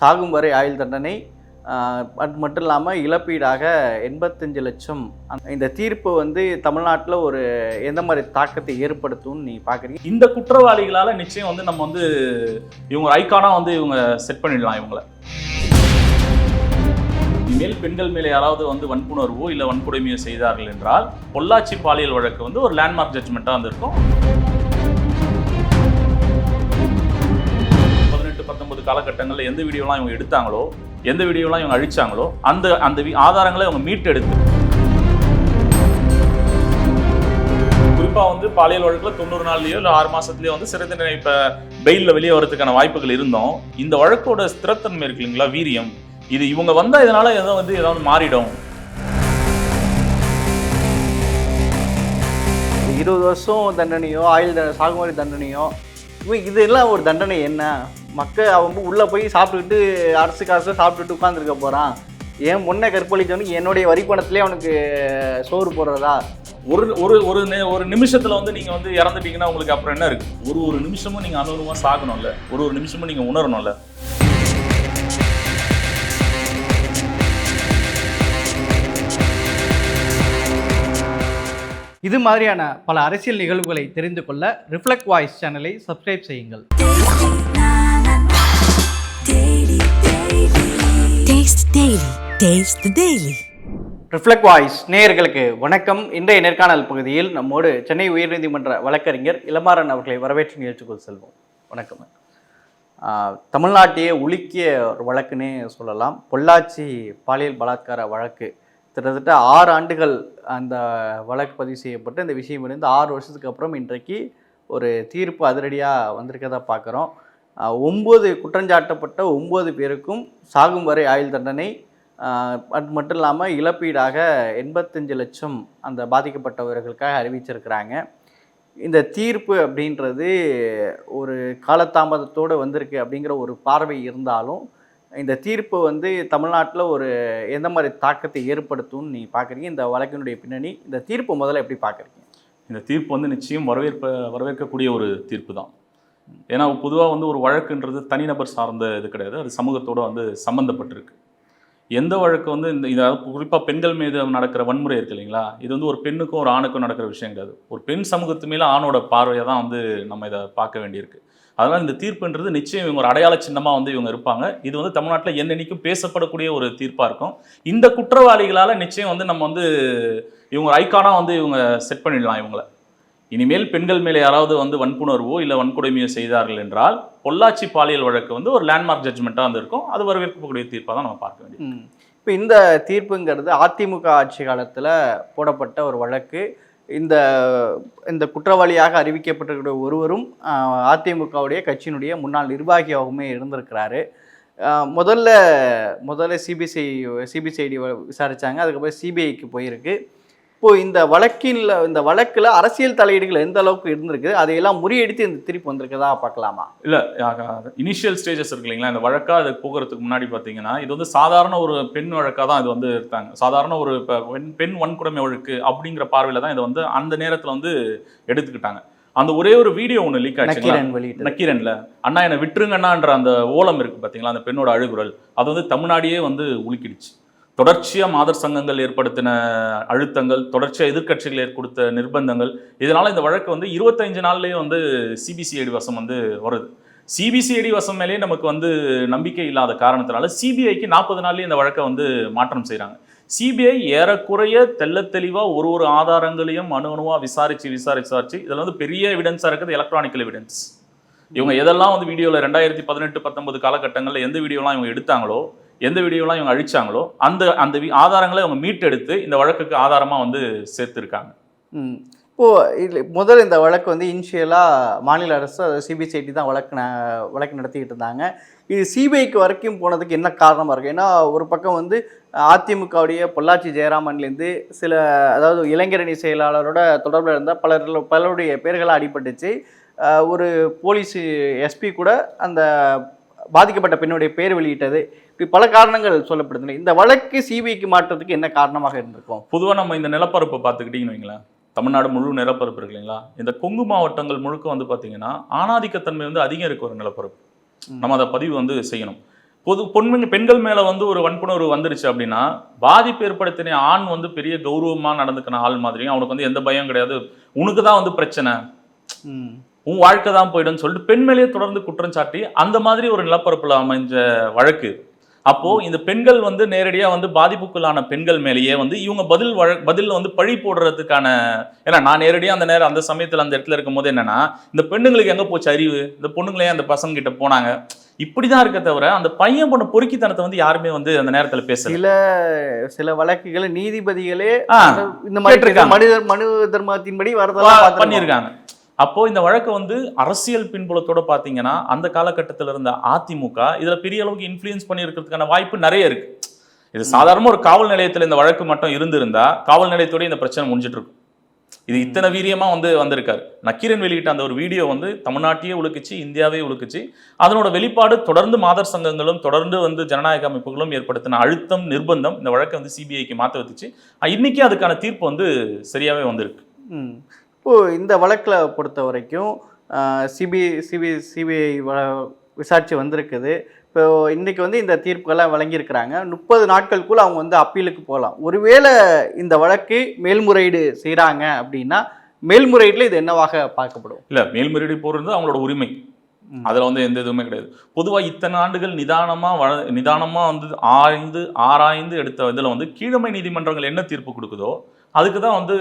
சாகும் வரை ஆயுள் தண்டனை அது மட்டும் இல்லாமல் இழப்பீடாக எண்பத்தஞ்சு லட்சம். இந்த தீர்ப்பு வந்து தமிழ்நாட்டில் ஒரு எந்த மாதிரி தாக்கத்தை ஏற்படுத்தும்னு நீ பார்க்குறீங்க இந்த குற்றவாளிகளால் நிச்சயம் வந்து நம்ம வந்து இவங்க ஐக்கானாக வந்து இவங்க செட் பண்ணிடலாம் இவங்களை. இனிமேல் பெண்கள் மேலே யாராவது வந்து வன்புணர்வோ இல்லை வன்கொடுமையோ செய்தார்கள் என்றால் பொள்ளாச்சி பாலியல் வழக்கு வந்து ஒரு லேண்ட்மார்க் ஜட்ஜ்மெண்ட்டாக வந்திருக்கும். காலகட்டங்களில் எந்த வீடியோலாம் இவங்க எடுத்தாங்களோ எந்த வீடியோலாம் இவங்க அழிச்சாங்களோ அந்த அந்த ஆதாரங்களை இவங்க மீட்டெடுத்து. குறிப்பாக வந்து பாலியல் வழக்கில் தொண்ணூறு நாள்லையோ இல்லை ஆறு மாதத்துலையோ வந்து சிறை தண்டனை இப்போ பெயில்ல வெளியே வரதுக்கான வாய்ப்புகள் இருந்தோம். இந்த வழக்கோட ஸ்திரத்தன்மை இருக்கு இல்லைங்களா வீரியம். இது இவங்க வந்தால் இதனால் ஏதோ வந்து ஏதாவது மாறிடும். இருபது வருஷம் தண்டனையோ ஆயுள் த சாகுமாரி தண்டனையோ இதெல்லாம் ஒரு தண்டனை என்ன? மக்கள் அவன் உள்ளே போய் சாப்பிட்டுக்கிட்டு அரசு காசு சாப்பிட்டுட்டு உட்காந்துருக்க போகிறான் ஏன் முன்ன கற்பழித்தவனுக்கு என்னுடைய வரி பணத்திலே அவனுக்கு சோறு போடுறதா? ஒரு ஒரு ஒரு நே- ஒரு நிமிஷத்துல வந்து நீங்க வந்து இறந்துட்டீங்கன்னா உங்களுக்கு அப்புறம் என்ன இருக்கு? ஒரு ஒரு நிமிஷமும் நீங்க அனுபவமா சாகணும்ல? ஒரு ஒரு நிமிஷமும் நீங்க உணரணும்ல? இது மாதிரியான பல அரசியல் நிகழ்வுகளை தெரிந்து கொள்ள ரிஃப்ளெக்ட் வாய்ஸ் சேனலை சப்ஸ்கிரைப் செய்யுங்கள். ரிஃப்ளெக்ட் வாய்ஸ் நேயர்களுக்கு வணக்கம். இன்றைய நேர்காணல் பகுதியில் நம்மோடு சென்னை உயர்நீதிமன்ற வழக்கறிஞர் இளமாறன் அவர்களை வரவேற்று நிகழ்ச்சிக்குள் செல்வோம். வணக்கம். தமிழ்நாட்டையே உலுக்கிய ஒரு வழக்குன்னே சொல்லலாம். பொள்ளாச்சி பாலியல் பலாத்கார வழக்கு. கிட்டத்தட்ட ஆறு ஆண்டுகள் அந்த வழக்கு பதிவு செய்யப்பட்டு இந்த விஷயம் இருந்து ஆறு வருஷத்துக்கு அப்புறம் இன்றைக்கு ஒரு தீர்ப்பு அதிரடியாக வந்திருக்கதா பார்க்குறோம். ஒம்பது குற்றஞ்சாட்டப்பட்ட ஒம்பது பேருக்கும் சாகும் வரை ஆயுள் தண்டனை அது மட்டும் இல்லாமல் இழப்பீடாக எண்பத்தஞ்சு லட்சம் அந்த பாதிக்கப்பட்டவர்களுக்காக அறிவிச்சிருக்கிறாங்க. இந்த தீர்ப்பு அப்படின்றது ஒரு காலதாமதத்தோடு வந்திருக்கு அப்படிங்கிற ஒரு பார்வை இருந்தாலும் இந்த தீர்ப்பு வந்து தமிழ்நாட்டில் ஒரு எந்த மாதிரி தாக்கத்தை ஏற்படுத்தும்னு நீ பார்க்குறீங்க இந்த வழக்கினுடைய பின்னணி இந்த தீர்ப்பு முதல்ல எப்படி பார்க்குறீங்க இந்த தீர்ப்பு வந்து நிச்சயம் வரவேற்ப வரவேற்கக்கூடிய ஒரு தீர்ப்பு தான். ஏன்னா பொதுவாக வந்து ஒரு வழக்குன்றது தனிநபர் சார்ந்த இது கிடையாது. அது சமூகத்தோட வந்து சம்மந்தப்பட்டிருக்கு எந்த வழக்கு வந்து இந்த இதாவது குறிப்பாக பெண்கள் மீது நடக்கிற வன்முறை இருக்கு இல்லைங்களா? இது வந்து ஒரு பெண்ணுக்கும் ஒரு ஆணுக்கும் நடக்கிற விஷயம் கிடையாது ஒரு பெண் சமூகத்து மேலே ஆணோட பார்வையை தான் வந்து நம்ம இதை பார்க்க வேண்டியிருக்கு. அதனால் இந்த தீர்ப்புன்றது நிச்சயம் இவங்க ஒரு அடையாள சின்னமாக வந்து இவங்க இருப்பாங்க. இது வந்து தமிழ்நாட்டில் என்னென்னைக்கும் பேசப்படக்கூடிய ஒரு தீர்ப்பாக இருக்கும். இந்த குற்றவாளிகளால் நிச்சயம் வந்து நம்ம வந்து இவங்க ஐக்கானாக வந்து இவங்க செட் பண்ணிடலாம் இவங்களை. இனிமேல் பெண்கள் மேலே யாராவது வந்து வன்புணர்வோ இல்லை வன்கொடுமையோ செய்தார்கள் என்றால் பொள்ளாச்சி பாலியல் வழக்கு வந்து ஒரு லேண்ட்மார்க் ஜட்ஜ்மெண்ட்டாக வந்திருக்கும். அது வரவேற்கக்கூடிய தீர்ப்பாக தான் நம்ம பார்க்க வேண்டியது. இப்போ இந்த தீர்ப்புங்கிறது அதிமுக ஆட்சி காலத்தில் போடப்பட்ட ஒரு வழக்கு. இந்த இந்த குற்றவாளியாக அறிவிக்கப்பட்டிருக்கிற ஒருவரும் அதிமுகவுடைய கட்சியினுடைய முன்னாள் நிர்வாகியாகவுமே இருந்திருக்கிறாரு. முதல்ல முதல்ல சிபிசிஐ சிபிசிஐடி விசாரித்தாங்க அதுக்கப்புறம் சிபிஐக்கு போயிருக்கு. இப்போ இந்த வழக்கில் இந்த வழக்கில் அரசியல் தலையீடுகள் எந்த அளவுக்கு இருந்திருக்கு? அதையெல்லாம் முறியடித்து இந்த தீர்ப்பு வந்திருக்கதா பார்க்கலாமா? இல்லை இனிஷியல் ஸ்டேஜஸ் இருக்கு இல்லைங்களா? இந்த வழக்கா அது போகிறதுக்கு முன்னாடி பார்த்தீங்கன்னா இது வந்து சாதாரண ஒரு பெண் வழக்காக தான் இது வந்து எடுத்தாங்க. சாதாரண ஒரு இப்போ பெண் பெண் வன்கொடுமை வழக்கு அப்படிங்கிற பார்வையில் தான் இதை வந்து அந்த நேரத்தில் வந்து எடுத்துக்கிட்டாங்க. அந்த ஒரே ஒரு வீடியோ ஒன்று லீக் வெளியிட்டு நக்கீரன்ல. அண்ணா என்னை விட்டுருங்கண்ணான்ற அந்த ஓலம் இருக்கு பார்த்தீங்களா அந்த பெண்ணோட அழுகுரல். அது வந்து தமிழ்நாடியே வந்து உலுக்கிடுச்சு. தொடர்ச்சியாக மாதர் சங்கங்கள் ஏற்படுத்தின அழுத்தங்கள் தொடர்ச்சியாக எதிர்க்கட்சிகள் ஏற்படுத்த நிர்பந்தங்கள் இதனால் இந்த வழக்கு வந்து இருபத்தஞ்சு நாள்லேயே வந்து சிபிசிஐடி வசம் வந்து வருது. சிபிசிஐடி வசம் மேலேயே நமக்கு வந்து நம்பிக்கை இல்லாத காரணத்தினால சிபிஐக்கு நாற்பது நாள்லேயே இந்த வழக்கை வந்து மாற்றம் செய்கிறாங்க சிபிஐ ஏறக்குறைய தெல்ல தெளிவாக ஒரு ஒரு ஆதாரங்களையும் அணு அணுவாக விசாரித்து விசாரிச்சு விசாரிச்சு இதில் வந்து பெரிய எவிடன்ஸாக இருக்குது எலக்ட்ரானிக்கல் எவிடன்ஸ் இவங்க எதெல்லாம் வந்து வீடியோவில் ரெண்டாயிரத்தி பதினெட்டு பத்தொன்பது காலகட்டங்களில் எந்த வீடியோலாம் இவங்க எடுத்தாங்களோ எந்த வீடியோலாம் இவங்க அழிச்சாங்களோ அந்த அந்த ஆதாரங்களை இவங்க மீட்டெடுத்து இந்த வழக்குக்கு ஆதாரமாக வந்து சேர்த்துருக்காங்க. இப்போது இப்போ இல்லை முதல் இந்த வழக்கு வந்து இனிஷியலாக மாநில அரசு சிபிசிஐடி தான் வழக்கு ந- வழக்கு நடத்திக்கிட்டு இருந்தாங்க. இது சிபிஐக்கு வரைக்கும் போனதுக்கு என்ன காரணமாக இருக்குது ஏன்னா ஒரு பக்கம் வந்து அதிமுகவுடைய பொள்ளாச்சி ஜெயராமன்லேருந்து சில அதாவது இளைஞரணி செயலாளரோட தொடர்பில் இருந்தால் பலர் பலருடைய பேர்களாக அடிபட்டுச்சு. ஒரு போலீஸ் எஸ்பி கூட அந்த பாதிக்கப்பட்ட பெண்ணுடைய பேர் வெளியிட்டது. பல காரணங்கள் சொல்லப்படுதுங்க இந்த வழக்கு சிபிஐக்கு மாற்றத்துக்கு என்ன காரணமாக இருந்திருக்கும்? பொதுவாக நம்ம இந்த நிலப்பரப்பை பார்த்துக்கிட்டிங்கன்னு வைங்களேன். தமிழ்நாடு முழு நிலப்பரப்பு இருக்கு இல்லைங்களா? இந்த கொங்கு மாவட்டங்கள் முழுக்க வந்து பார்த்தீங்கன்னா ஆணாதிக்கத்தன்மை வந்து அதிகம் இருக்க ஒரு நிலப்பரப்பு. நம்ம அதை பதிவு வந்து செய்யணும். பொது பொண்ணுங்க பெண்கள் மேல வந்து ஒரு வன்புணர்வு வந்துருச்சு அப்படின்னா பாதிப்பு ஏற்படுத்தின ஆண் வந்து பெரிய கௌரவமா நடந்துக்கின ஆள் மாதிரியும் அவனுக்கு வந்து எந்த பயம் கிடையாது. உனக்கு தான் வந்து பிரச்சனை. உன் வாழ்க்கை தான் போயிடும்னு சொல்லிட்டு பெண் மேலேயே தொடர்ந்து குற்றம் சாட்டி அந்த மாதிரி ஒரு நிலப்பரப்புல அமைஞ்ச வழக்கு. அப்போ இந்த பெண்கள் வந்து நேரடியா வந்து பாதிப்புக்குள்ளான பெண்கள் மேலேயே வந்து இவங்க பதில் வழ பதில் வந்து பழி போடுறதுக்கான ஏன்னா நான் நேரடியா அந்த நேரம் அந்த சமயத்துல அந்த இடத்துல இருக்கும் போது என்னன்னா இந்த பெண்ணுங்களுக்கு எங்க போச்சு அறிவு இந்த பொண்ணுங்களே அந்த பசங்க கிட்ட போனாங்க இப்படிதான் இருக்க தவிர அந்த பையன் பண்ண பொறுக்கித்தனத்தை வந்து யாருமே வந்து அந்த நேரத்துல பேசல சில சில வழக்குகளை நீதிபதிகளே இந்த மாதிரி கேட்டிருக்காங்க. மனு தர்மத்தின்படி வரதெல்லாம். பண்ணியிருக்காங்க அப்போ இந்த வழக்கு வந்து அரசியல் பின்புலத்தோட பாத்தீங்கன்னா அந்த காலகட்டத்தில் இருந்த அதிமுக இதுல பெரிய அளவுக்கு இன்ஃப்ளூயன்ஸ் பண்ணியிருக்கிறதுக்கான வாய்ப்பு நிறைய இருக்கு. இது சாதாரண ஒரு காவல் நிலையத்தில் இந்த வழக்கு மட்டும் இருந்திருந்தா காவல் நிலையத்தோட இந்த பிரச்சனை முடிஞ்சிட்டு இருக்கும். இது இத்தனை வீரியமா வந்து வந்திருக்காரு. நக்கீரன் வெளியிட்ட அந்த ஒரு வீடியோ வந்து தமிழ்நாட்டையே உழுக்குச்சு இந்தியாவே உழுக்குச்சு அதனோட வெளிப்பாடு தொடர்ந்து மாதர் சங்கங்களும் தொடர்ந்து வந்து ஜனநாயக அமைப்புகளும் ஏற்படுத்தின அழுத்தம் நிர்பந்தம் இந்த வழக்கை வந்து சிபிஐக்கு மாற்ற வச்சுச்சு. அஹ் இன்னைக்கு அதுக்கான தீர்ப்பு வந்து சரியாவே வந்திருக்கு. ம். இப்போ இந்த வழக்கில் பொறுத்த வரைக்கும் சிபிஐ சிபி சிபிஐ விசாரிச்சு வந்திருக்குது. இப்போ இன்னைக்கு வந்து இந்த தீர்ப்புகள்லாம் வழங்கியிருக்கிறாங்க. முப்பது நாட்களுக்குள்ள அவங்க வந்து அப்பீலுக்கு போகலாம். ஒருவேளை இந்த வழக்கு மேல்முறையீடு செய்கிறாங்க அப்படின்னா மேல்முறையீட்டில் இது என்னவாக பார்க்கப்படும்? இல்ல மேல்முறையீடு போறது அவங்களோட உரிமை. அதுல வந்து எந்த இதுவுமே கிடையாது. பொதுவா இத்தனை ஆண்டுகள் நிதானமா வள நிதானமா வந்து ஆய்ந்து ஆராய்ந்து எடுத்த இதுல வந்து கீழமை நீதிமன்றங்கள் என்ன தீர்ப்பு கொடுக்குதோ அதுக்கு தான் வந்து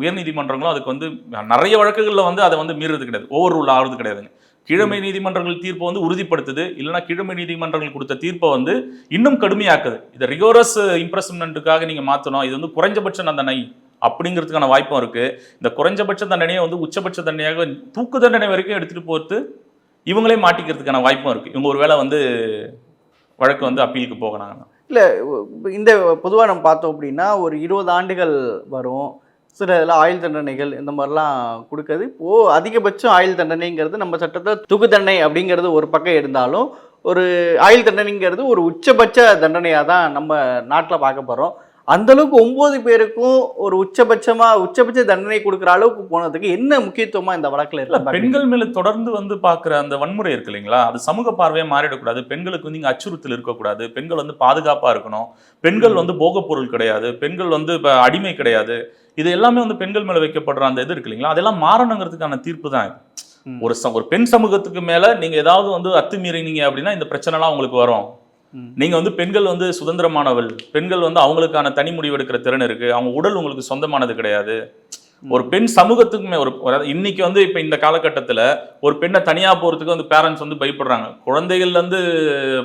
உயர் நீதிமன்றங்களும் அதுக்கு வந்து நிறைய வழக்குகளில் வந்து அதை வந்து மீறுறது கிடையாது. ஓவர் ரூல் ஆகுறது கிடையாதுங்க. கீழமை நீதிமன்றங்கள் தீர்ப்பை வந்து உறுதிப்படுத்துது. இல்லைன்னா கீழமை நீதிமன்றங்கள் கொடுத்த தீர்ப்பை வந்து இன்னும் கடுமையாக்குது. இதை ரிகோரஸ் இம்ப்ரெஸ்மெண்ட்டுக்காக நீங்க மாற்றணும் இது வந்து குறைஞ்சபட்ச தண்டனை அப்படிங்கிறதுக்கான வாய்ப்பும் இருக்கு. இந்த குறைஞ்சபட்ச தண்டனையை வந்து உச்சபட்ச தண்டனையாக தூக்கு தண்டனை வரைக்கும் எடுத்துட்டு போறது இவங்களே மாட்டிக்கிறதுக்கான வாய்ப்பும் இருக்கு. இவங்க ஒருவேளை வந்து வழக்கு வந்து அப்பீலுக்கு போகிறாங்க இல்லை இந்த பொதுவாக நம்ம பார்த்தோம் அப்படின்னா ஒரு இருபது ஆண்டுகள் வரும். சில இதில் ஆயுள் தண்டனைகள் இந்த மாதிரிலாம் கொடுக்குறது. இப்போது அதிகபட்சம் ஆயுள் தண்டனைங்கிறது நம்ம சட்டத்தில் துகு தண்டனை அப்படிங்கிறது ஒரு பக்கம் இருந்தாலும் ஒரு ஆயுள் தண்டனைங்கிறது ஒரு உச்சபட்ச தண்டனையாக தான் நம்ம நாட்டில் பார்க்க போகிறோம் அந்த அளவுக்கு ஒன்பது பேருக்கும் ஒரு உச்சபட்சமா உச்சபட்ச தண்டனை கொடுக்குற அளவுக்கு போனதுக்கு என்ன முக்கியத்துவமா இந்த வழக்குல இருக்கு பெண்கள் மேல தொடர்ந்து வந்து பாக்குற அந்த வன்முறை இருக்கு இல்லைங்களா? அது சமூக பார்வையா மாறிடக்கூடாது. பெண்களுக்கு வந்து இங்க அச்சுறுத்தல் இருக்கக்கூடாது. பெண்கள் வந்து பாதுகாப்பா இருக்கணும். பெண்கள் வந்து போகப் பொருள் கிடையாது. பெண்கள் வந்து இப்ப அடிமை கிடையாது. இது எல்லாமே வந்து பெண்கள் மேல வைக்கப்படுற அந்த இது இருக்கு இல்லைங்களா? அதெல்லாம் மாறணுங்கிறதுக்கான தீர்ப்பு தான் இது. ஒரு ஒரு பெண் சமூகத்துக்கு மேல நீங்க ஏதாவது வந்து அத்துமீறினீங்க அப்படின்னா இந்த பிரச்சனைலாம் உங்களுக்கு வரும். ம். நீங்க வந்து பெண்கள் வந்து சுதந்திரமானவள். பெண்கள் வந்து அவங்களுக்கான தனி முடிவு எடுக்கிற திறன் இருக்கு. அவங்க உடல் உங்களுக்கு சொந்தமானது கிடையாது. ஒரு பெண் சமூகத்துக்குமே ஒரு இன்னைக்கு வந்து இப்ப இந்த காலகட்டத்துல ஒரு பெண்ணை தனியா போறதுக்கு வந்து பேரண்ட்ஸ் வந்து பயப்படுறாங்க. குழந்தைகள்ல இருந்து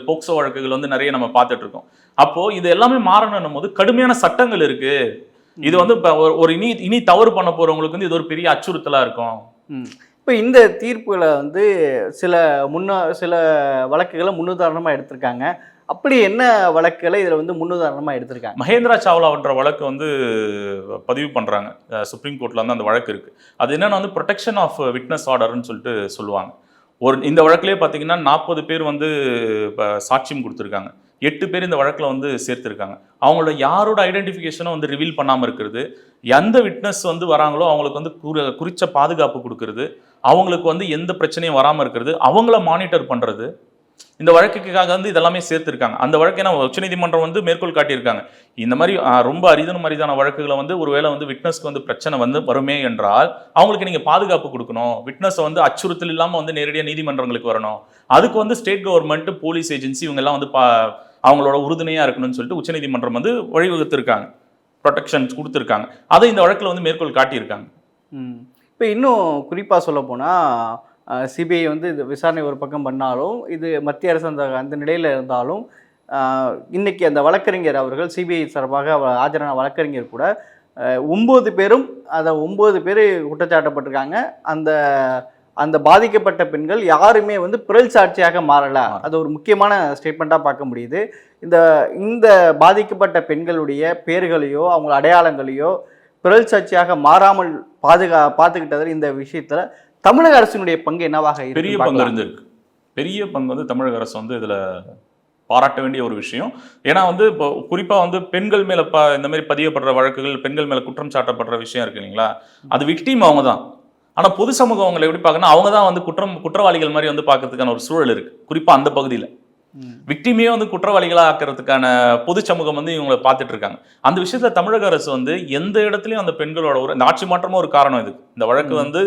போக்சோ வழக்குகள் வந்து நிறைய நம்ம பார்த்துட்டு இருக்கோம். அப்போ இது எல்லாமே மாறணும் போது கடுமையான சட்டங்கள் இருக்கு. இது வந்து இப்ப ஒரு- ஒரு இனி இனி தவறு பண்ண போறவங்களுக்கு வந்து இது ஒரு பெரிய அச்சுறுத்தலா இருக்கும். இப்போ இந்த தீர்ப்புகளை வந்து சில முன்ன சில வழக்குகளை முன்னுதாரணமா எடுத்திருக்காங்க. அப்படி என்ன வழக்குகளை இதில் வந்து முன்னுதாரணமாக எடுத்திருக்காங்க? மகேந்திரா சாவ்லான்ற வழக்கு வந்து பதிவு பண்ணுறாங்க சுப்ரீம் கோர்ட்டில் வந்து அந்த வழக்கு இருக்குது அது என்னென்னா வந்து ப்ரொடெக்ஷன் ஆஃப் விட்னஸ் ஆர்டர்னு சொல்லிட்டு சொல்லுவாங்க. ஒரு இந்த வழக்குலேயே பார்த்தீங்கன்னா நாற்பது பேர் வந்து இப்போ சாட்சியம் கொடுத்துருக்காங்க. எட்டு பேர் இந்த வழக்கில் வந்து சேர்த்துருக்காங்க. அவங்களோட யாரோட ஐடென்டிஃபிகேஷனும் வந்து ரிவீல் பண்ணாமல் இருக்கிறது எந்த விட்னஸ் வந்து வராங்களோ அவங்களுக்கு வந்து குறி குறித்த பாதுகாப்பு கொடுக்கறது அவங்களுக்கு வந்து எந்த பிரச்சனையும் வராமல் இருக்கிறது அவங்கள மானிட்டர் பண்ணுறது இந்த வழக்குக்காக வந்து இதெல்லாமே சேர்த்துருக்காங்க. அந்த வழக்கு ஏன்னா உச்சநீதிமன்றம் வந்து மேற்கோள் காட்டியிருக்காங்க. இந்த மாதிரி ரொம்ப அரிதனும் அரிதான வழக்குகளை வந்து ஒருவேளை வந்து விட்னஸ்க்கு வந்து பிரச்சனை வந்து வருமே என்றால் அவங்களுக்கு நீங்கள் பாதுகாப்பு கொடுக்கணும். விட்னஸை வந்து அச்சுறுத்தல் இல்லாமல் வந்து நேரடியாக நீதிமன்றங்களுக்கு வரணும். அதுக்கு வந்து ஸ்டேட் கவர்மெண்ட் போலீஸ் ஏஜென்சி இவங்கெல்லாம் வந்து பா அவங்களோட உறுதுணையாக இருக்கணும்னு சொல்லிட்டு உச்சநீதிமன்றம் வந்து வழிவகுத்திருக்காங்க. ப்ரொடெக்ஷன்ஸ் கொடுத்துருக்காங்க. அதை இந்த வழக்கில் வந்து மேற்கோள் காட்டியிருக்காங்க. இப்போ இன்னும் குறிப்பாக சொல்ல போனால் சிபிஐ வந்து இது விசாரணை ஒரு பக்கம் பண்ணாலும் இது மத்திய அரசு அந்த அந்த நிலையில் இருந்தாலும் ஆஹ், இன்னைக்கு அந்த வழக்கறிஞர் அவர்கள் சிபிஐ சார்பாக ஆஜரான வழக்கறிஞர் கூட ஆஹ், ஒன்பது பேரும் அதை ஒன்பது பேர் குற்றச்சாட்டப்பட்டிருக்காங்க. அந்த அந்த பாதிக்கப்பட்ட பெண்கள் யாருமே வந்து பிறல் சாட்சியாக மாறல. அது ஒரு முக்கியமான ஸ்டேட்மெண்ட்டாக பார்க்க முடியுது. இந்த இந்த பாதிக்கப்பட்ட பெண்களுடைய பேர்களையோ அவங்க அடையாளங்களையோ பிறல் சாட்சியாக மாறாமல் பாதுகா பார்த்துக்கிட்டதில் இந்த விஷயத்துல தமிழக அரசினுடைய பங்கு என்னவாக பெரிய பங்கு இருந்திருக்கு. பெரிய பங்கு வந்து தமிழக அரசு வந்து இதுல பாராட்ட வேண்டிய ஒரு விஷயம். ஏன்னா வந்து இப்போ குறிப்பா வந்து பெண்கள் மேல ப இந்த மாதிரி பதியப்படுற வழக்குகள் பெண்கள் மேல குற்றம் சாட்டப்படுற விஷயம் இருக்கு இல்லைங்களா? அது விக்டீம் அவங்க தான் ஆனா பொது சமூகம் அவங்களை எப்படி பார்க்கணும் அவங்க தான் வந்து குற்றம் குற்றவாளிகள் மாதிரி வந்து பார்க்கறதுக்கான ஒரு சூழல் இருக்கு. குறிப்பா அந்த பகுதியில. விக்டிமையே வந்து குற்றவாளிகளா ஆக்கிறதுக்கான பொது சமூகம் வந்து இவங்களை பார்த்துட்டு இருக்காங்க. அந்த விஷயத்துல தமிழக அரசு வந்து எந்த இடத்துலயும் அந்த பெண்களோட ஒரு இந்த ஆட்சி மாற்றமும் ஒரு காரணம் இது இந்த வழக்கு வந்து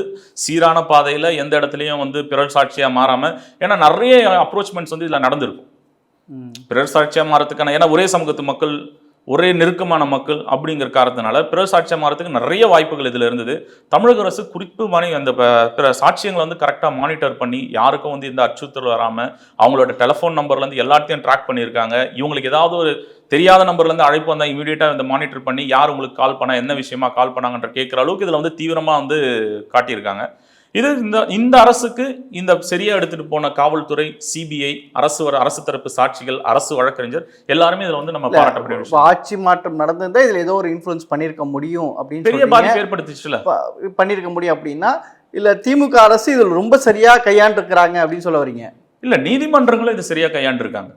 சீரான பாதையில எந்த இடத்துலயும் வந்து பிறர் சாட்சியா மாறாம ஏன்னா நிறைய அப்ரோச்மெண்ட்ஸ் வந்து இதுல நடந்திருக்கும். பிறர் சாட்சியா மாறதுக்கான ஏன்னா ஒரே சமூகத்து மக்கள் ஒரே நெருக்கமான மக்கள் அப்படிங்கிற காரணத்தினால பிற சாட்சியம் மாறதுக்கு நிறைய வாய்ப்புகள் இதில் இருந்தது. தமிழக அரசு குறிப்பு மணி அந்த ப- பிற சாட்சியங்களை வந்து கரெக்டாக மானிட்டர் பண்ணி யாருக்கும் வந்து இந்த அச்சுறுத்தல் வராமல் அவங்களோட டெலிஃபோன் நம்பர்லேருந்து எல்லாத்தையும் ட்ராக் பண்ணியிருக்காங்க. இவங்களுக்கு ஏதாவது ஒரு தெரியாத நம்பர்லேருந்து அழைப்பு வந்தால் இமீடியட்டாக இந்த மானிட்டர் பண்ணி யார் உங்களுக்கு கால் பண்ணால் என்ன விஷயமா கால் பண்ணாங்கன்ற கேட்குற அளவுக்கு இதில் வந்து தீவிரமாக வந்து காட்டியிருக்காங்க. இது இந்த இந்த அரசுக்கு இந்த சரியா எடுத்துட்டு போன காவல்துறை சிபிஐ அரசு வர அரசு தரப்பு சாட்சிகள் அரசு வழக்கறிஞர் எல்லாருமே இதுல வந்து நம்ம பாராட்டப்பட இப்ப விஷயம். ஆட்சி மாற்றம் நடந்திருந்தா இதுல ஏதோ ஒரு இன்ஃப்ளூயன்ஸ் பண்ணிருக்க முடியும் அப்படின்னு பெரிய. பாதிப்பு ஏற்படுத்துச்சுல. பண்ணிருக்க முடியும் அப்படின்னா இல்ல திமுக அரசு இதுல ரொம்ப சரியா கையாண்டிருக்கிறாங்க அப்படின்னு சொல்ல வரீங்க. இல்ல நீதிமன்றங்களும் இது சரியா கையாண்டிருக்காங்க.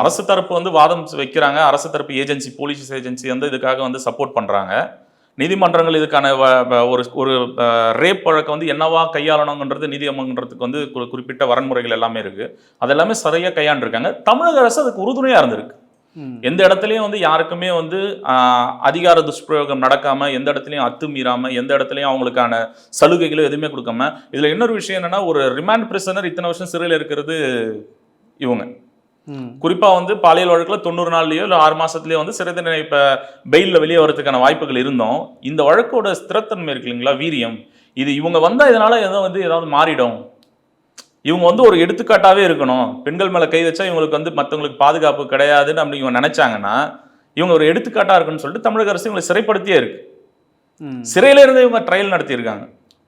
அரசு தரப்பு வந்து வாதம் வைக்கிறாங்க அரசு தரப்பு ஏஜென்சி போலீஸ் ஏஜென்சி வந்து இதுக்காக வந்து சப்போர்ட் பண்றாங்க. நீதிமன்றங்கள் இதுக்கான ஒரு ஒரு ரேப் வழக்கை வந்து என்னவா கையாளணுங்கிறது நீதிமன்றத்துக்கு வந்து குறிப்பிட்ட வரன்முறைகள் எல்லாமே இருக்கு. அது எல்லாமே சரியா கையாண்டிருக்காங்க. தமிழக அரசு அதுக்கு உறுதுணையா இருந்திருக்கு. எந்த இடத்துலையும் வந்து யாருக்குமே வந்து அதிகார துஷ்பிரயோகம் நடக்காம எந்த இடத்துலையும் அத்துமீறாம எந்த இடத்துலையும் அவங்களுக்கான சலுகைகளோ எதுவுமே கொடுக்காம இதுல இன்னொரு விஷயம் என்னன்னா ஒரு ரிமாண்ட் பிரிசனர் இத்தனை வருஷம் சிறையில் இருக்கிறது இவங்க. ம். குறிப்பா வந்து பாலியல் வழக்குல தொண்ணூறு நாள்லயோ இல்ல ஆறு மாசத்துலயோ வந்து சிறை தண்டனை இப்ப பெயில்ல வெளியே வரதுக்கான வாய்ப்புகள் இருந்தோம். இந்த வழக்கோட ஸ்திரத்தன்மை இருக்கு இல்லைங்களா? வீரியம். இது இவங்க வந்தா இதனால ஏதோ வந்து ஏதாவது மாறிடும். இவங்க வந்து ஒரு எடுத்துக்காட்டாவே இருக்கணும். பெண்கள் மேல கை வச்சா இவங்களுக்கு வந்து மத்தவங்களுக்கு பாதுகாப்பு கிடையாதுன்னு அப்படி இவங்க நினைச்சாங்கன்னா இவங்க ஒரு எடுத்துக்காட்டா இருக்குன்னு சொல்லிட்டு தமிழக அரசு இவங்களை சிறைப்படுத்தியே இருக்கு. சிறையில இருந்து இவங்க ட்ரையல் நடத்தியிருக்காங்க.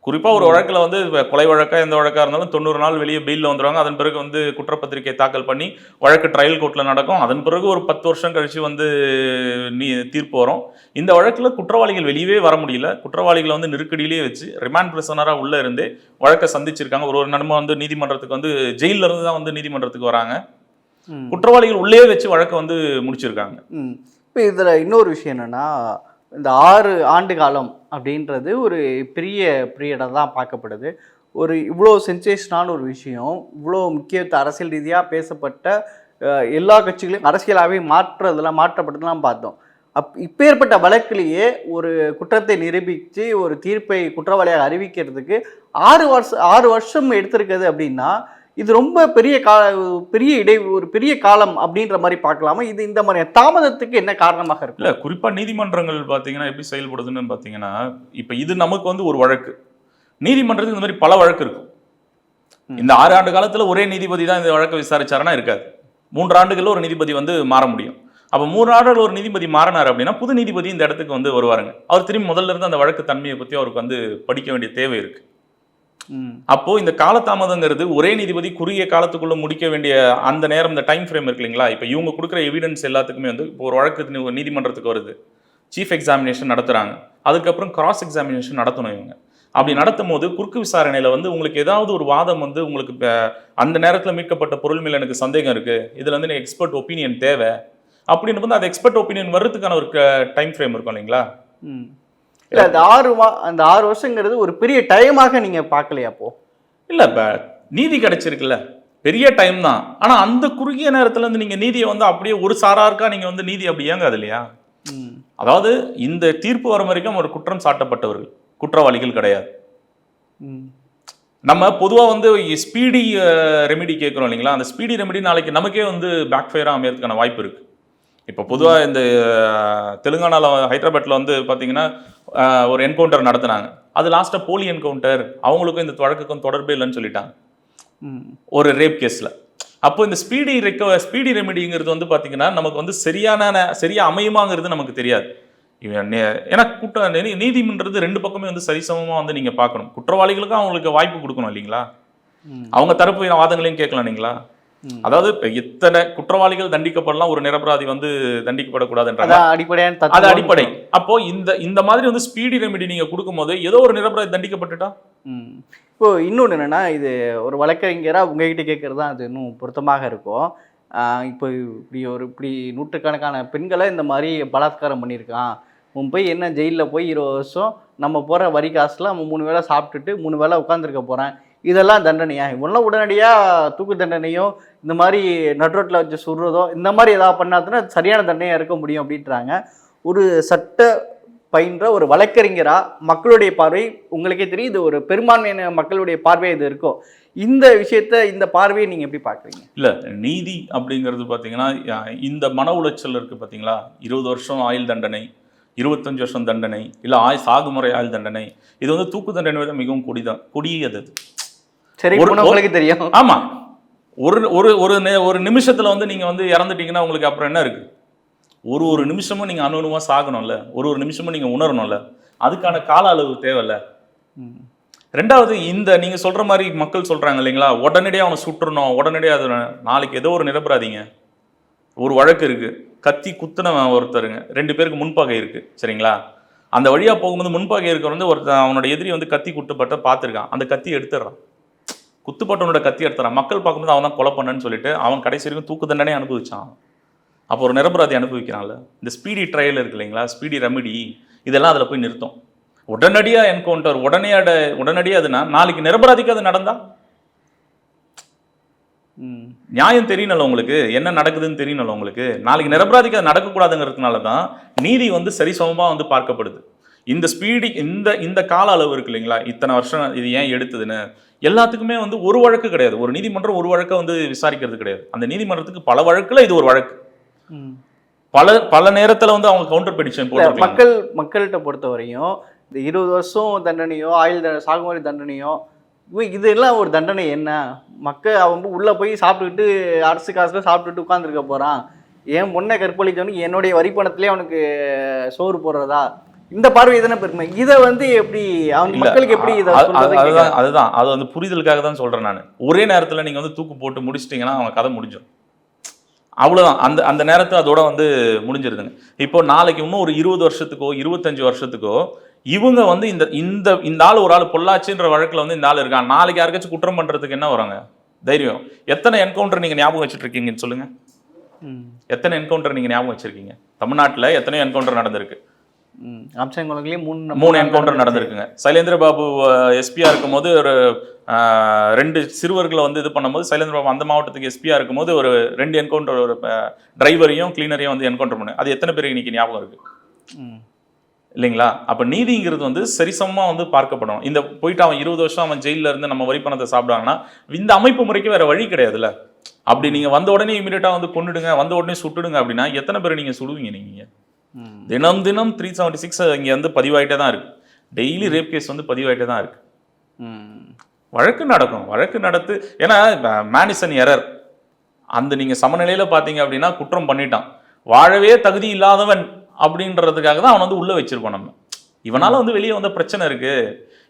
குறிப்பா ஒரு வழக்குல வந்து இப்ப கொலை வழக்கா எந்த வழக்கா இருந்தாலும் தொண்ணூறு நாள் வெளியே பெயில்ல வந்துருவாங்க. அதன் பிறகு வந்து குற்றப்பத்திரிகை தாக்கல் பண்ணி வழக்கு ட்ரையல் கோர்ட்ல நடக்கும். அதன் பிறகு ஒரு பத்து வருஷம் கழிச்சு வந்து நீ தீர்ப்பு வரும். இந்த வழக்குல குற்றவாளிகள் வெளியவே வர முடியல. குற்றவாளிகளை வந்து நெருக்கடியிலேயே வச்சு ரிமாண்ட் பிரிசனரா உள்ள இருந்தே வழக்கை சந்திச்சிருக்காங்க. ஒரு ஒரு நன்மை வந்து நீதிமன்றத்துக்கு வந்து ஜெயில்ல இருந்து தான் வந்து நீதிமன்றத்துக்கு வராங்க. குற்றவாளிகள் உள்ளே வச்சு வழக்கை வந்து முடிச்சிருக்காங்க. இப்போ இதில் இன்னொரு விஷயம் என்னன்னா இந்த ஆறு ஆண்டு காலம் அப்படின்றது ஒரு பெரிய பீரியடாக தான் பார்க்கப்படுது. ஒரு இவ்வளோ சென்சேஷனான ஒரு விஷயம் இவ்வளோ முக்கியத்துவ அரசியல் ரீதியாக பேசப்பட்ட எல்லா கட்சிகளையும் அரசியலாகவே மாற்றுறதெல்லாம் மாற்றப்பட்டதெல்லாம் பார்த்தோம். அப் இப்பேற்பட்ட வழக்கிலேயே ஒரு குற்றத்தை நிரூபித்து ஒரு தீர்ப்பை குற்றவாளியாக அறிவிக்கிறதுக்கு ஆறு வருஷம் ஆறு வருஷம் எடுத்திருக்குது அப்படின்னா இது ரொம்ப பெரிய கா பெரிய இடை ஒரு பெரிய காலம் அப்படின்ற மாதிரி பார்க்கலாமா? இது இந்த மாதிரி தாமதத்துக்கு என்ன காரணமாக இருக்கும்? இல்ல குறிப்பா நீதிமன்றங்கள் பாத்தீங்கன்னா எப்படி செயல்படுதுன்னு பாத்தீங்கன்னா இப்ப இது நமக்கு வந்து ஒரு வழக்கு. நீதிமன்றத்துக்கு இந்த மாதிரி பல வழக்கு இருக்கும். இந்த ஆறு ஆண்டு காலத்துல ஒரே நீதிபதி தான் இந்த வழக்கை விசாரிச்சாருன்னா இருக்காது. மூன்று ஆண்டுகள்ல ஒரு நீதிபதி வந்து மாற முடியும். அப்ப மூன்று ஆண்டுகள் ஒரு நீதிபதி மாறினார் அப்படின்னா புது நீதிபதி இந்த இடத்துக்கு வந்து வருவாருங்க. அவர் திரும்பி முதல்ல இருந்து அந்த வழக்கு தன்மையை பத்தி அவருக்கு வந்து படிக்க வேண்டிய தேவை இருக்கு. ம். அப்போ இந்த காலதாமதங்கிறது ஒரே நீதிபதி குறுகிய காலத்துக்குள்ள முடிக்க வேண்டிய அந்த நேரம் இந்த டைம் ஃப்ரேம் இருக்கு இல்லைங்களா? இப்போ இவங்க கொடுக்குற எவிடன்ஸ் எல்லாத்துக்குமே வந்து இப்போ ஒரு வழக்கு நீதிமன்றத்துக்கு வருது. சீஃப் எக்ஸாமினேஷன் நடத்துறாங்க. அதுக்கப்புறம் கிராஸ் எக்ஸாமினேஷன் நடத்தணும் இவங்க. அப்படி நடத்தும் போது குறுக்கு விசாரணையில வந்து உங்களுக்கு ஏதாவது ஒரு வாதம் வந்து உங்களுக்கு அந்த நேரத்தில் மீட்கப்பட்ட பொருள் மேல எனக்கு சந்தேகம் இருக்கு. இதுல வந்து எனக்கு எக்ஸ்பர்ட் ஒப்பீனியன் தேவை. அப்படின்னு வந்து அந்த எக்ஸ்பர்ட் ஒப்பீனியன் வர்றதுக்கான ஒரு டைம் ஃப்ரேம் இருக்கும் இல்லைங்களா. இல்ல அந்த ஆறு வா அந்த ஆறு வருஷங்கிறது ஒரு பெரிய டைமாக நீங்க பார்க்கலையா அப்போ? இல்ல இப்ப நீதி கிடைச்சிருக்குல்ல. பெரிய டைம் தான். ஆனா அந்த குறுகிய நேரத்துல இருந்து நீங்க நீதியை வந்து அப்படியே ஒரு சாராருக்கா நீங்க வந்து நீதி அப்படி இயங்காது இல்லையா? ம். அதாவது இந்த தீர்ப்பு வரும் வரைக்கும் ஒரு குற்றம் சாட்டப்பட்டவர்கள். குற்றவாளிகள் கிடையாது. ம். நம்ம பொதுவா வந்து ஸ்பீடி ரெமெடி கேட்குறோம் இல்லைங்களா? அந்த ஸ்பீடி ரெமெடி நாளைக்கு நமக்கே வந்து பேக் ஃபயராக அமையறதுக்கான வாய்ப்பு இருக்கு. இப்போ பொதுவா இந்த அஹ், தெலுங்கானால ஹைதராபாத்ல வந்து பாத்தீங்கன்னா அஹ், ஒரு என்கவுண்டர் நடத்துனாங்க. அது லாஸ்ட்டாக போலி என்கவுண்டர். அவங்களுக்கும் இந்த வழக்குக்கும் தொடர்பே இல்லைன்னு சொல்லிட்டாங்க. ஒரு ரேப் கேஸில். அப்போ இந்த ஸ்பீடி ரெக்க ஸ்பீடி ரெமெடிங்கிறது வந்து பார்த்தீங்கன்னா நமக்கு வந்து சரியான சரியா அமையுமாங்கிறது நமக்கு தெரியாது. ஏன்னா குற்ற நீதிமன்றது ரெண்டு பக்கமே வந்து சரிசமமாக வந்து நீங்கள் பார்க்கணும். குற்றவாளிகளுக்கும் அவங்களுக்கு வாய்ப்பு கொடுக்கணும் இல்லைங்களா. அவங்க தரப்பு வாதங்களையும் கேட்கலாம் இல்லைங்களா. அதாவது இப்போ இத்தனை குற்றவாளிகள் தண்டிக்கப்படலாம் ஒரு நிரபராதி வந்து தண்டிக்கப்படக்கூடாதுன்றாங்க. அடிப்படையான அது. அடிப்படை. அப்போ இந்த இந்த மாதிரி வந்து ஸ்பீடி ரெமெடி நீங்க கொடுக்கும்போது ஏதோ ஒரு நிரபராதி தண்டிக்கப்பட்டுட்டா? ம். இப்போ இன்னொன்று என்னன்னா இது ஒரு வழக்கறிஞராக உங்ககிட்ட கேட்குறது தான் அது இன்னும் பொருத்தமாக இருக்கும் இப்போ இப்படி ஒரு இப்படி நூற்றுக்கணக்கான பெண்களை இந்த மாதிரி பலாத்காரம் பண்ணியிருக்கான். உன் போய் என்ன ஜெயிலில் போய் இருபது வருஷம் நம்ம போகிற வரி காசில் அவன் மூணு வேளை சாப்பிட்டுட்டு மூணு வேளை உட்காந்துருக்க போகிறேன் இதெல்லாம் தண்டனையா? இவெல்லாம் உடனடியாக தூக்கு தண்டனையோ இந்த மாதிரி நடுரோட்டில் வச்சு சுடுறதோ இந்த மாதிரி ஏதாவது பண்ணாதுன்னா சரியான தண்டனையாக இருக்க முடியும் அப்படின்றாங்க. ஒரு சட்ட பயின்ற ஒரு வழக்கறிஞராக மக்களுடைய பார்வை உங்களுக்கே தெரியும் இது ஒரு பெரும்பான்மையான மக்களுடைய பார்வை இது இருக்கும். இந்த விஷயத்த இந்த பார்வையை நீங்கள் எப்படி பார்க்குறீங்க? இல்லை நீதி அப்படிங்கிறது பார்த்தீங்கன்னா இந்த மன உளைச்சல் இருக்குது பார்த்தீங்களா? இருபது வருஷம் ஆயுள் தண்டனை இருபத்தஞ்சு வருஷம் தண்டனை இல்லை ஆய் சாகுமுறை ஆயுள் தண்டனை. இது வந்து தூக்கு தண்டனை விட மிகவும் கொடிதான் கொடியது சரி உங்களுக்கு தெரியும். ஆமா. ஒரு ஒரு ஒரு ஒரு நிமிஷத்துல வந்து நீங்க வந்து இறந்துட்டீங்கன்னா உங்களுக்கு அப்புறம் என்ன இருக்கு? ஒரு ஒரு நிமிஷமும் நீங்க அனுபவமா சாகணும்ல? ஒரு ஒரு நிமிஷமும் நீங்க உணரணும்ல? அதுக்கான கால அளவு தேவையில்ல. ரெண்டாவது இந்த நீங்க சொல்ற மாதிரி மக்கள் சொல்றாங்க இல்லைங்களா? உடனடியாக அவனை சுட்டுறணும். உடனடியாக அது நாளைக்கு ஏதோ ஒரு நிரபராதிங்க ஒரு வழக்கு இருக்கு. கத்தி குத்துனவன் ஒருத்தருங்க. ரெண்டு பேருக்கு முன்பகை இருக்கு. சரிங்களா? அந்த வழியா போகும்போது முன்பகை இருக்கிற வந்து ஒருத்தன் அவனோட எதிரி வந்து கத்தி குட்டுப்பட்ட பார்த்துருக்கான். அந்த கத்தி எடுத்துடுறான். குத்துப்பட்டவனோட கத்தி எடுத்துறான். மக்கள் பார்க்கும்போது அவன் தான் கொலை பண்ணன்னு சொல்லிட்டு அவன் கடைசி வரைக்கும் தூக்கு தண்டனை அனுபவிச்சான். அப்போ ஒரு நிரபராதி அனுபவிக்கிறான்ல. இந்த ஸ்பீடி ட்ரையல் இருக்கு இல்லைங்களா? ஸ்பீடி ரெமிடி இதெல்லாம் அதில் போய் நிறுத்தும். உடனடியாக என்கவுண்டர் உடனடியாக உடனடியாக அதுனா நாளைக்கு நிரபராதிக்கு அது நடந்தா? நியாயம் தெரியணும்ல உங்களுக்கு. என்ன நடக்குதுன்னு தெரியணும்ல உங்களுக்கு. நாளைக்கு நிரபராதிக்கு அது நடக்கக்கூடாதுங்கிறதுனால தான் நீதி வந்து சரிசமமாக வந்து பார்க்கப்படுது. இந்த ஸ்பீடி இந்த இந்த கால அளவு இருக்கு இல்லைங்களா? இத்தனை வருஷம் இது ஏன் எடுத்ததுன்னு? எல்லாத்துக்குமே வந்து ஒரு வழக்கு கிடையாது. ஒரு நீதிமன்றம் ஒரு வழக்கை வந்து விசாரிக்கிறது கிடையாது. அந்த நீதிமன்றத்துக்கு பல வழக்குல இது ஒரு வழக்கு. பல பல நேரத்துல வந்து அவங்க கவுண்டர் பெடிஷன் மக்கள் மக்கள்கிட்ட பொறுத்த வரையும் இந்த இருபது வருஷம் தண்டனையோ ஆயுள் சாகுமுறை தண்டனையோ இவ- இதெல்லாம் ஒரு தண்டனை என்ன? மக்கள் அவன் உள்ள போய் சாப்பிட்டுக்கிட்டு அரசு காசுல சாப்பிட்டுட்டு உட்காந்துருக்க போறான். என் பொண்ணை கற்பழிச்சவனுக்கு என்னுடைய வரி பணத்திலே அவனுக்கு சோறு போடுறதா? இந்த பார்வை தானே பெருமை? இதை வந்து எப்படி இல்ல, மக்களுக்கு எப்படி இதை அதுதான். அதுதான். அது வந்து புரிதலுக்காக தான் சொல்றேன் நான். ஒரே நேரத்துல நீங்க வந்து தூக்கு போட்டு முடிச்சிட்டீங்கன்னா அவங்க கதை முடிஞ்சிடும் அவ்வளவுதான். அந்த அந்த நேரத்தை அதோட வந்து முடிஞ்சிருதுங்க. இப்போ நாளைக்கு இன்னும் ஒரு இருபது வருஷத்துக்கோ இருபத்தஞ்சு வருஷத்துக்கோ இவங்க வந்து இந்த இந்த இந்த ஆள் ஒரு ஆள் பொள்ளாச்சின்ற வழக்குல வந்து இந்த ஆள் இருக்கான். நாளைக்கு யாருக்காச்சும் குற்றம் பண்றதுக்கு என்ன வராங்க? தைரியம். எத்தனை என்கவுண்டர் நீங்க ஞாபகம் வச்சுட்டு இருக்கீங்கன்னு சொல்லுங்க. ம். எத்தனை என்கவுண்டர் நீங்க ஞாபகம் வச்சிருக்கீங்க? தமிழ்நாட்டுல எத்தனை என்கவுண்டர் நடந்திருக்கு. ம். அம்சங்குளங்களையும் மூணு மூணு என்கவுண்டர் நடந்திருக்குங்க சைலேந்திர பாபு எஸ்பியா இருக்கும்போது ஒரு ரெண்டு சிறுவர்களை வந்து இது பண்ணும்போது சைலேந்திர பாபு அந்த மாவட்டத்துக்கு எஸ்பியா இருக்கும்போது ஒரு ரெண்டு என்கவுண்டர் ஒரு டிரைவரையும் கிளீனரையும் வந்து என்கவுண்டர் பண்ணு. அது எத்தனை பேருக்கு இன்னைக்கு ஞாபகம் இருக்கு. இல்லைங்களா? அப்ப நீதிங்கிறது வந்து சரிசமமா வந்து பார்க்கப்படும் இந்த போயிட்டு அவன் இருபது வருஷம் அவன் ஜெயில்ல இருந்து நம்ம வரி பணத்தை சாப்பிடுவாங்கன்னா இந்த அமைப்பு முறைக்கு வேற வழி கிடையாதுல்ல? அப்படி நீங்க வந்த உடனே இமீடியட்டா வந்து கொன்னுடுங்க வந்த உடனே சுட்டுடுங்க அப்படின்னா எத்தனை பேர் நீங்க சுடுவீங்க நீங்க. தினம் தினம் த்ரீ செவன்ட்டி சிக்ஸ் இங்கே வந்து பதிவாயிட்டே தான் இருக்கு. டெய்லி ரேப் கேஸ் வந்து பதிவாயிட்டே தான் இருக்கு. ம். வழக்கு நடக்கும். வழக்கு நடத்து ஏன்னா மேனிசன் எரர் அந்த நீங்க சமநிலையில பார்த்தீங்க அப்படின்னா குற்றம் பண்ணிட்டான். வாழவே தகுதி இல்லாதவன் அப்படின்றதுக்காக தான் அவன் வந்து உள்ள வச்சிருக்கோம் நம்ம. இவனால வந்து வெளியே வந்த பிரச்சனை இருக்கு.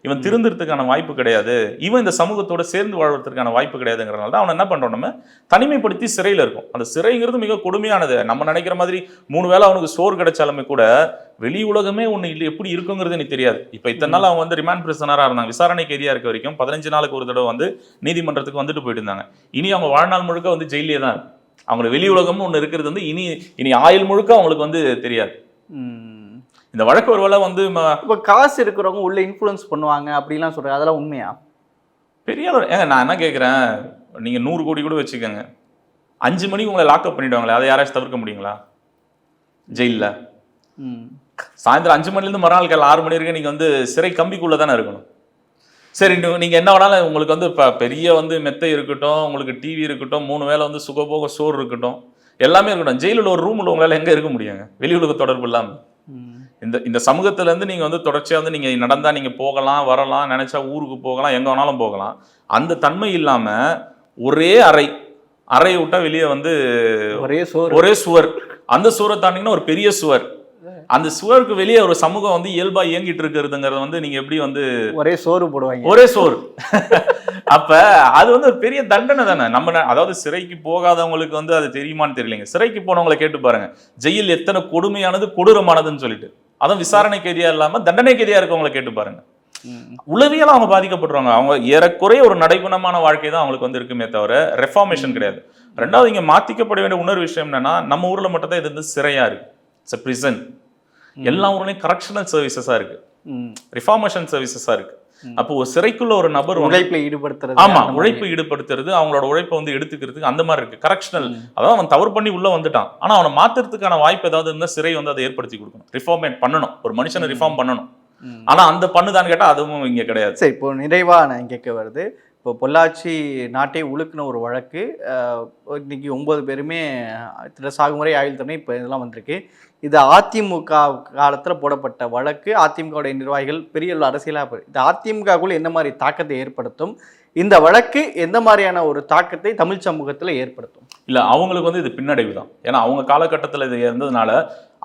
இவன் திருந்துறதுக்கான வாய்ப்பு கிடையாது. இவன் இந்த சமூகத்தோட சேர்ந்து வாழ்வதற்கான வாய்ப்பு கிடையாதுங்கிறனால தான் அவன் என்ன நம்ம? தனிமைப்படுத்தி சிறையில் இருக்கும். அந்த சிறைங்கிறது மிக கொடுமையானது. நம்ம நினைக்கிற மாதிரி மூணு வேளை அவனுக்கு சோறு கிடைச்சாலுமே கூட வெளி உலகமே ஒன்று இல்லை எப்படி இருக்குங்கிறது எனக்கு தெரியாது. இப்போ இத்தனை நாள் அவங்க வந்து ரிமாண்ட் பிரிசனராக இருந்தாங்க. விசாரணை கைதியாக இருக்க வரைக்கும் பதினஞ்சு நாளுக்கு ஒரு தடவை வந்து நீதிமன்றத்துக்கு வந்துட்டு போயிட்டு இருந்தாங்க. இனி அவங்க வாழ்நாள் முழுக்க வந்து ஜெயிலே தான். அவங்களுக்கு வெளி உலகம்னு ஒன்று இருக்கிறது வந்து இனி இனி ஆயுள் முழுக்க அவங்களுக்கு வந்து தெரியாது. இந்த வழக்கு ஒரு வேளை வந்து இப்போ காசு இருக்கிறவங்க உள்ள இன்ஃப்ளூயன்ஸ் பண்ணுவாங்க அப்படிலாம் சொல்றாங்க. அதெல்லாம் உண்மையா? பெரிய அளவு- ஏங்க நான் என்ன கேட்குறேன் நீங்கள் நூறு கோடி கூட வச்சுக்கோங்க. அஞ்சு மணிக்கு உங்களை லாக்அப் பண்ணிடுவாங்களே அதை யாராச்சும் தவிர்க்க முடியுங்களா? ஜெயிலில். ம். சாயந்தரம் அஞ்சு மணிலேருந்து மறுநாள் காலை ஆறு மணி வரைக்கும் நீங்கள் வந்து சிறை கம்பிக்குள்ளே தானே இருக்கணும். சரி நீங்கள் என்ன வேணாலும் உங்களுக்கு வந்து இப்போ பெரிய வந்து மெத்தை இருக்கட்டும் உங்களுக்கு டிவி இருக்கட்டும் மூணு வேளை வந்து சுகபோக சோறு இருக்கட்டும் எல்லாமே இருக்கட்டும். ஜெயிலில் ஒரு ரூமில் உங்களால் எங்கே இருக்க முடியுங்க? வெளி உலக தொடர்பு இல்லாமல். இந்த இந்த சமூகத்திலேருந்து நீங்கள் வந்து தொடர்ச்சியாக வந்து நீங்கள் நடந்தால் நீங்கள் போகலாம் வரலாம் நினச்சா ஊருக்கு போகலாம் எங்கே வேணாலும் போகலாம். அந்த தன்மை இல்லாமல் ஒரே அறை அறையை விட்டா வெளியே வந்து ஒரே சோறு ஒரே சுவர். அந்த சுவரை தாண்டிங்கன்னா ஒரு பெரிய சுவர். அந்த சுவருக்கு வெளியே ஒரு சமூகம் வந்து இயல்பா இயங்கிட்டு இருக்கிறதுங்கிறத வந்து நீங்க எப்படி வந்து ஒரே சோறு போடுவாங்க. ஒரே சோறு. அப்ப அது வந்து ஒரு பெரிய தண்டனை தானே. நம்ம அதாவது சிறைக்கு போகாதவங்களுக்கு வந்து அது தெரியுமான்னு தெரியலைங்க. சிறைக்கு போனவங்களை கேட்டு பாருங்க. ஜெயில் எத்தனை கொடுமையானது கொடூரமானதுன்னு சொல்லிட்டு. அதுவும் விசாரணை கைதியா இல்லாம தண்டனை கைதியா இருக்கவங்களை கேட்டு பாருங்க. உளவியல் அவங்க பாதிக்கப்படுறாங்க அவங்க ஏறக்குறைய ஒரு நடைபுணமான வாழ்க்கை தான் அவங்களுக்கு வந்து இருக்குமே தவிர ரெஃபார்மேஷன் கிடையாது. ரெண்டாவது இங்க மாத்திக்கப்பட வேண்டிய இன்னொரு விஷயம் என்னன்னா நம்ம ஊர்ல மட்டும் தான் இது வந்து சிறையா இருக்கு. இட்ஸ் பிரிசன் எல்லா ஊர்லயும் கரெக்ஷனல் சர்வீசஸா இருக்கு. ரிஃபார்மேஷன் சர்வீசஸா இருக்கு. அப்போ ஒரு சிறைக்குள்ள ஒரு நபர் உழைப்புல ஈடுபடுத்துறது ஆமா. உழைப்பு ஈடுபடுத்துறது அவங்களோட உழைப்பை வந்து எடுத்துக்கிறதுக்கு அந்த மாதிரி இருக்கு. கரெக்ஷனல் அதாவது அவன் தவறு பண்ணி உள்ள வந்துட்டான். ஆனா அவனை மாத்துறதுக்கான வாய்ப்பு ஏதாவது இருந்தா சிறை வந்து அதை ஏற்படுத்தி கொடுக்கணும். ரிஃபார்மேட் பண்ணணும். ஒரு மனுஷனை ரிஃபார்ம் பண்ணணும். ஆனா அந்த பண்ணுதான்னு கேட்டா அதுவும் இங்க கிடையாது. சரி இப்போ நிறைவா நான் கேட்க வருது. இப்போ பொள்ளாச்சி நாட்டை உழுக்குன ஒரு வழக்கு இன்னைக்கு ஒன்பது பேருமே திரு சாகுமுறை ஆயுள் தண்டனை இப்போ இதெல்லாம் வந்திருக்கு. இது அதிமுக காலத்தில் போடப்பட்ட வழக்கு. அதிமுகவுடைய நிர்வாகிகள் பெரிய அரசியலாக இது அதிமுகக்குள்ள என்ன மாதிரி தாக்கத்தை ஏற்படுத்தும்? இந்த வழக்கு எந்த மாதிரியான ஒரு தாக்கத்தை தமிழ் சமூகத்தில் ஏற்படுத்தும்? இல்ல அவங்களுக்கு வந்து இது பின்னடைவு தான். ஏன்னா அவங்க காலகட்டத்துல இது இருந்ததுனால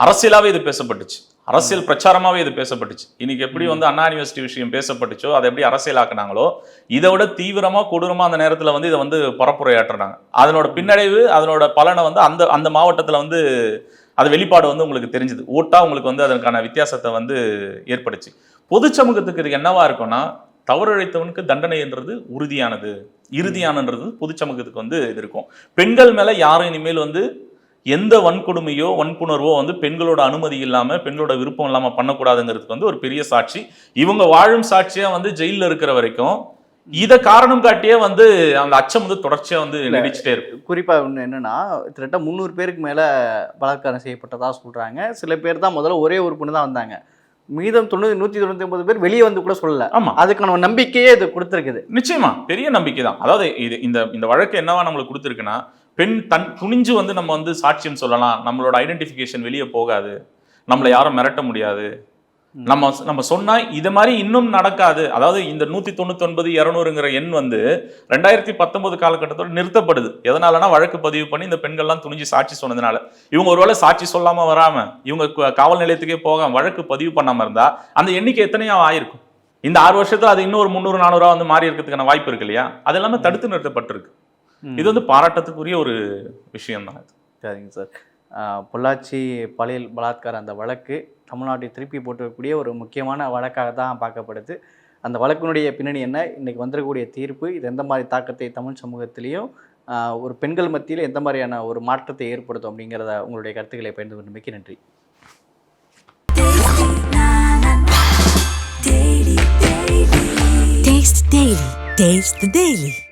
அரசியலாவே இது பேசப்பட்டுச்சு. அரசியல் பிரச்சாரமாவே இது பேசப்பட்டுச்சு. இன்னைக்கு எப்படி வந்து அண்ணா யூனிவர்சிட்டி விஷயம் பேசப்பட்டுச்சோ அதை எப்படி அரசியலாக்குனாங்களோ இதை விட தீவிரமா கொடூரமா அந்த நேரத்துல வந்து இதை வந்து பரப்புரையாற்றுறாங்க. அதனோட பின்னடைவு அதனோட பலனை வந்து அந்த அந்த மாவட்டத்துல வந்து அது வெளிப்பாடு வந்து உங்களுக்கு தெரிஞ்சுது. ஓட்டா உங்களுக்கு வந்து அதற்கான வித்தியாசத்தை வந்து ஏற்படுச்சு. பொது சமூகத்துக்கு இது என்னவா இருக்கும்னா தவறிழைத்தவனுக்கு தண்டனைன்றது உறுதியானது. இறுதியானன்றது பொது சமூகத்துக்கு வந்து இது இருக்கும். பெண்கள் மேலே யாரும் இனிமேல் வந்து எந்த வன்கொடுமையோ வன்புணர்வோ வந்து பெண்களோட அனுமதி இல்லாமல் பெண்களோட விருப்பம் இல்லாமல் பண்ணக்கூடாதுங்கிறதுக்கு வந்து ஒரு பெரிய சாட்சி. இவங்க வாழும் சாட்சியாக வந்து ஜெயிலில் இருக்கிற வரைக்கும் இத காரணம் காட்டியே வந்து அந்த அச்சம் வந்து தொடர்ச்சியா வந்து நீடிச்சுட்டே இருக்கு. குறிப்பாக ஒன்று என்னன்னா கிட்டத்தட்ட முந்நூறு பேருக்கு மேலே பலாத்காரம் செய்யப்பட்டதா சொல்கிறாங்க சில பேர் தான் முதல்ல ஒரே ஒரு பொண்ணு தான் வந்தாங்க. மீதம் தொண்ணூறு நூற்றி தொண்ணூற்றி ஒன்பது பேர் வெளியே வந்து கூட சொல்லல. ஆமா. அதுக்கான நம்பிக்கையே இது கொடுத்துருக்குது. நிச்சயமா பெரிய நம்பிக்கை தான். அதாவது இது இந்த இந்த வழக்கு என்னவா நம்மளுக்கு கொடுத்துருக்குன்னா பெண் தன் துணிஞ்சு வந்து நம்ம வந்து சாட்சியம் சொல்லலாம். நம்மளோட ஐடென்டிஃபிகேஷன் வெளியே போகாது. நம்மளை யாரும் மிரட்ட முடியாது. நம்ம நம்ம சொன்னா இது மாதிரி இன்னும் நடக்காது. அதாவது இந்த நூத்தி தொண்ணூத்தி ஒன்பது இரநூறுங்கிற எண் வந்து ரெண்டாயிரத்தி பத்தொன்பது காலகட்டத்தோட நிறுத்தப்படுது. எதனாலனா வழக்கு பதிவு பண்ணி இந்த பெண்கள்லாம் துணிஞ்சு சாட்சி சொன்னதுனால. இவங்க ஒருவேளை சாட்சி சொல்லாம வராம இவங்க காவல் நிலையத்துக்கே போகாம வழக்கு பதிவு பண்ணாம இருந்தா அந்த எண்ணிக்கை எத்தனையோ ஆயிருக்கும். இந்த ஆறு வருஷத்துல அது இன்னொரு முந்நூறு நானூறுவா வந்து மாறி இருக்கிறதுக்கான வாய்ப்பு இருக்கு இல்லையா? அது எல்லாமே தடுத்து நிறுத்தப்பட்டிருக்கு. இது வந்து பாராட்டத்துக்குரிய ஒரு விஷயம் தான் சரிங்க சார். பொள்ளாச்சி பாலியல் பலாத்கார அந்த வழக்கு தமிழ்நாட்டை திருப்பி போட்டுக்கூடிய ஒரு முக்கியமான வழக்காக தான் பார்க்கப்படுது. அந்த வழக்கினுடைய பின்னணி என்ன? இன்றைக்கி வந்திருக்கக்கூடிய தீர்ப்பு இது எந்த மாதிரி தாக்கத்தை தமிழ் சமூகத்திலையும் ஒரு பெண்கள் மத்தியில் எந்த மாதிரியான ஒரு மாற்றத்தை ஏற்படுத்தும் அப்படிங்கிறத உங்களுடைய கருத்துக்களை பகிர்ந்து கொண்டமைக்கு நன்றி. Taste the Daily.